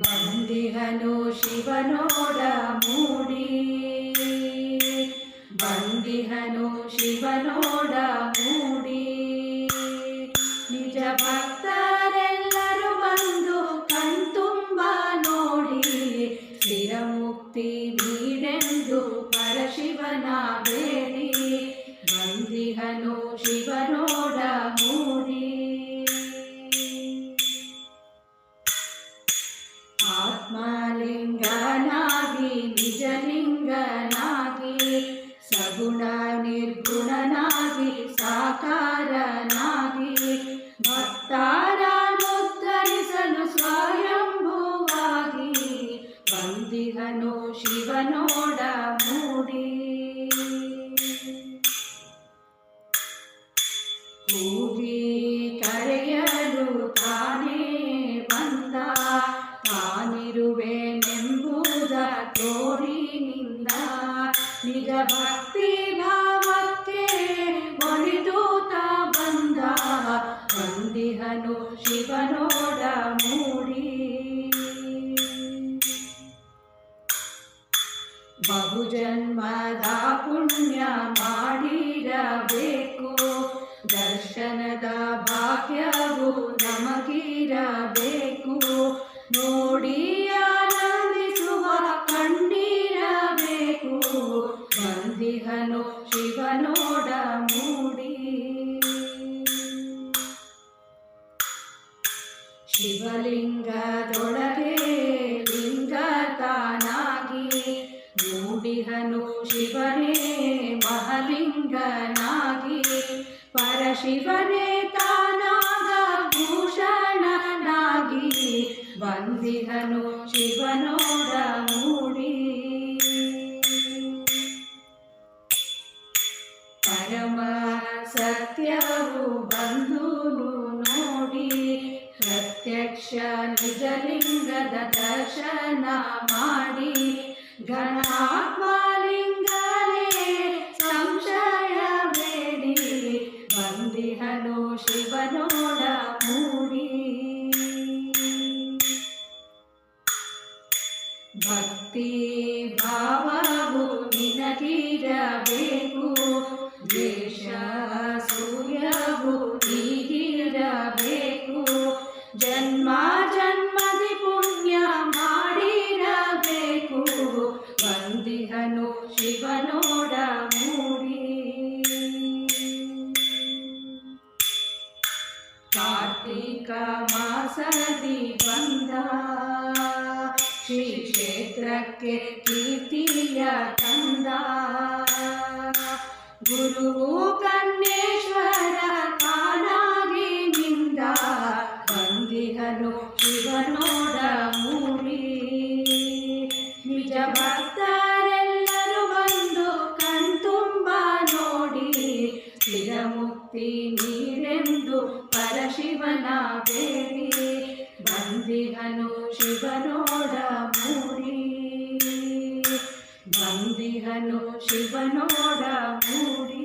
ಬಂದಿಹನು ಶಿವನೋಡ ಮೂಡಿ. ಬಂದಿಹನು ಶಿವನೋಡ ಮೂಡಿ. ನಿಜ ಭಕ್ತರೆಲ್ಲರೂ ಬಂದು ಕಣ್ತುಂಬ ನೋಡಿ. ಸ್ಥಿರಮುಕ್ತಿ ನೀಡೆಂದು ಪರಶಿವನ ಬೇಡಿ. ಬಂದಿಹನು ಶಿವನೋಡ ಮೂಡಿ ಸಾಕಾರನಾಗಿ ಭಕ್ತಾರನುದ್ಧರಿಸಲು ಸ್ವಯಂಭುವಾಗಿ ಬಂದಿಹನು ಶಿವನೋಡ ಮೂಡಿ. ಕೂಗಿ ಕರೆಯಲು ತಾನೇ ಬಂದ ತಾನಿರುವೆನೆಂಬುದ ತೋರಿನಿಂದ ನಿಜ ಭಕ್ತಿ ಬಹುಜನ್ಮದ ಪುಣ್ಯ ಮಾಡಿರಬೇಕು. ದರ್ಶನದ ಭಾಗ್ಯವು ನಮಗಿರಬೇಕು. ನೋಡಿ ಆನಂದಿಸುವ ಕಣ್ಣೀರಬೇಕು. ಬಂದಿಹನು ಶಿವನೋಡ ಮೂಡಿ ಶಿವಲಿಂಗದೊಳಗೆ ಲಿಂಗ ತಾನಾಗಿ ಮೂಡಿಹನು ಶಿವನೇ, ಮಹಲಿಂಗನಾಗಿ. ಪರಶಿವನೇ ತಾನಾಗ ಭೂಷಣನಾಗಿ. ಬಂದಿಹನು ಶಿವನೋಡ ಮೂಡಿ. ಪರಮ ಸತ್ಯವು ಬಂಧುನು ನೋಡಿ. ಪ್ರತ್ಯಕ್ಷ ನಿಜಲಿಂಗದ ದರ್ಶನ ಮಾಡಿ. गणात्मालिङ्गने संशयवेदि वन्दिहनो शिवनोड मूडि भक्ति भावु देशु कार्तिका मासदि बन्धा श्रीक्षेत्रके कीर्तिय तन्दा गुरुः ಶಿವನೋಡ ಮೂಡಿ